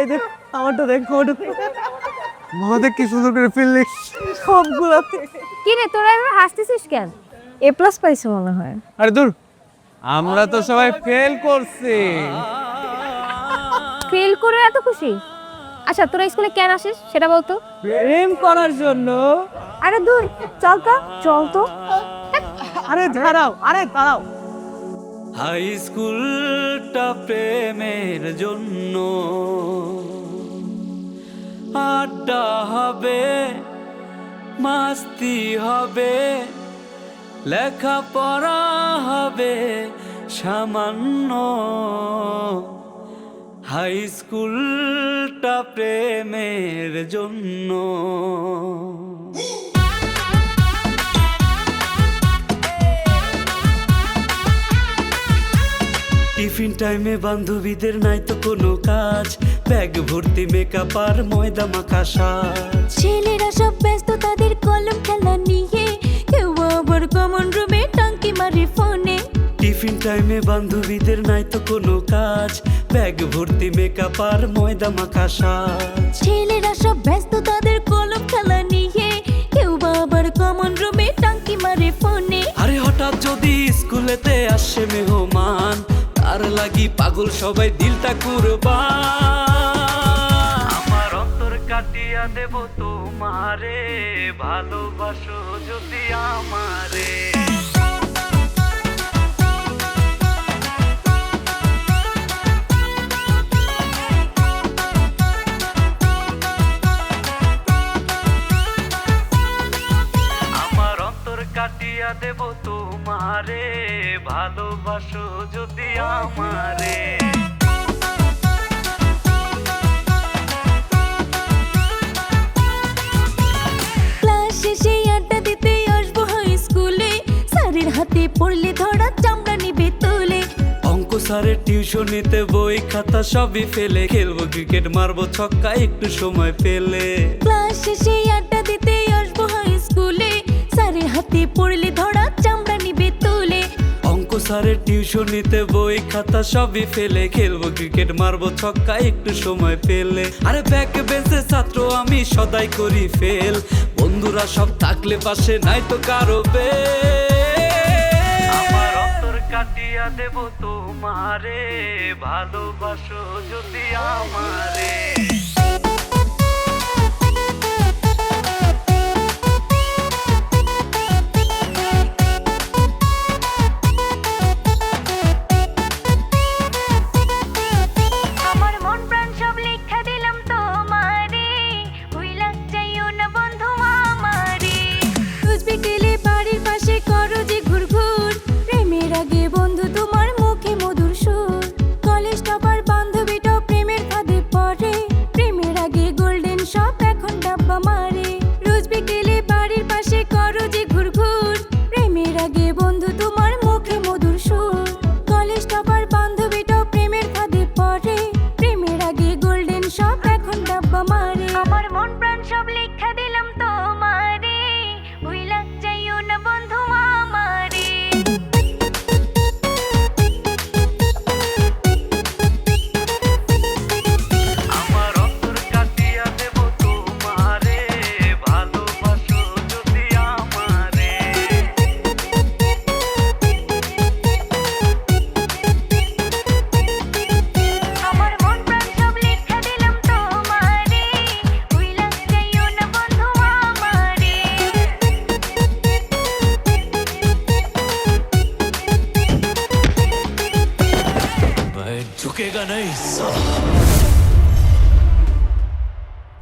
এই দেখ আমারটা দেখ। মহাদেব কি সুন্দর করে ফেললি সবগুলাতে কি রে তোরা এভাবে হাসতেছিস কেন? এ প্লাস পাইছে মনে হয়। আরে দূর। আমরা তো সবাই ফেল করছি। ফেল করে এত খুশি? আচ্ছা তোরা স্কুলে কেন আসিস সেটা বলতো? প্রেম করার জন্য। আরে দূর চল তো। চল তো। আরে দাঁড়াও আরে দাঁড়াও। হাই স্কুলটা প্রেমের জন্য। আড্ডা হবে, মাস্তি হবে, লেখাপড়া হবে সামান্য। হাই স্কুলটা প্রেমের জন্য। টিফিন টাইমে বান্ধবীদের নাই তো কোনো কাজ। ব্যাগ ভর্তি মেকআপ আর ময়দা মাখা সাজ। ছেলেরা সব ব্যস্ত তাদের কলম খেলা নিয়ে। কেউ আবার কমন রুমে টাঙ্কি মারে ফোনে। টিফিন টাইমে বান্ধবীদের নাই তো কোনো কাজ। ব্যাগ ভর্তি মেকআপ আর ময়দা মাখা সাজ। ছেলেরা সব ব্যস্ত তাদের কলম খেলা নিয়ে। কেউ বা আবার কমন রুমে টাঙ্কি মারে ফোনে। আরে হঠাৎ যদি স্কুলেতে আসে মেহমান তার লাগি পাগল সবাই দিলটা কুরবা। আমার অন্তর কাটিয়া দেব তোমারে ভালোবাসো যদি আমারে। কাটিয়া দেব তোমারে ভালোবাসো যদি আমারে। ক্লাস শেষে আড্ডা দিতে আসব হাই স্কুলে স্যারের হাতে পড়লে ধরা চামড়া নিবে তুলে। অঙ্ক স্যারের টিউশনিতে বই খাতা সবই ফেলে। খেলব ক্রিকেট মারবো ছক্কা একটু সময় পেলে। ক্লাস শেষে আড্ডা হাতে পড়লে ধরা চামড়া নিবে তুলে। অঙ্ক স্যারের টিউশনিতে বই খাতা সবই ফেলে। খেলব ক্রিকেট মারবো ছক্কা একটু সময় পেলে। আরে ব্যাক বেঞ্চে ছাত্র আমি সদাই করি ফেল বন্ধুরা সব থাকলে পাশে নাই তো কারও আমার অন্তর কাটিয়া দেব তোমারে। ভালোবাসো যদি আমারে আমার। que ganhei.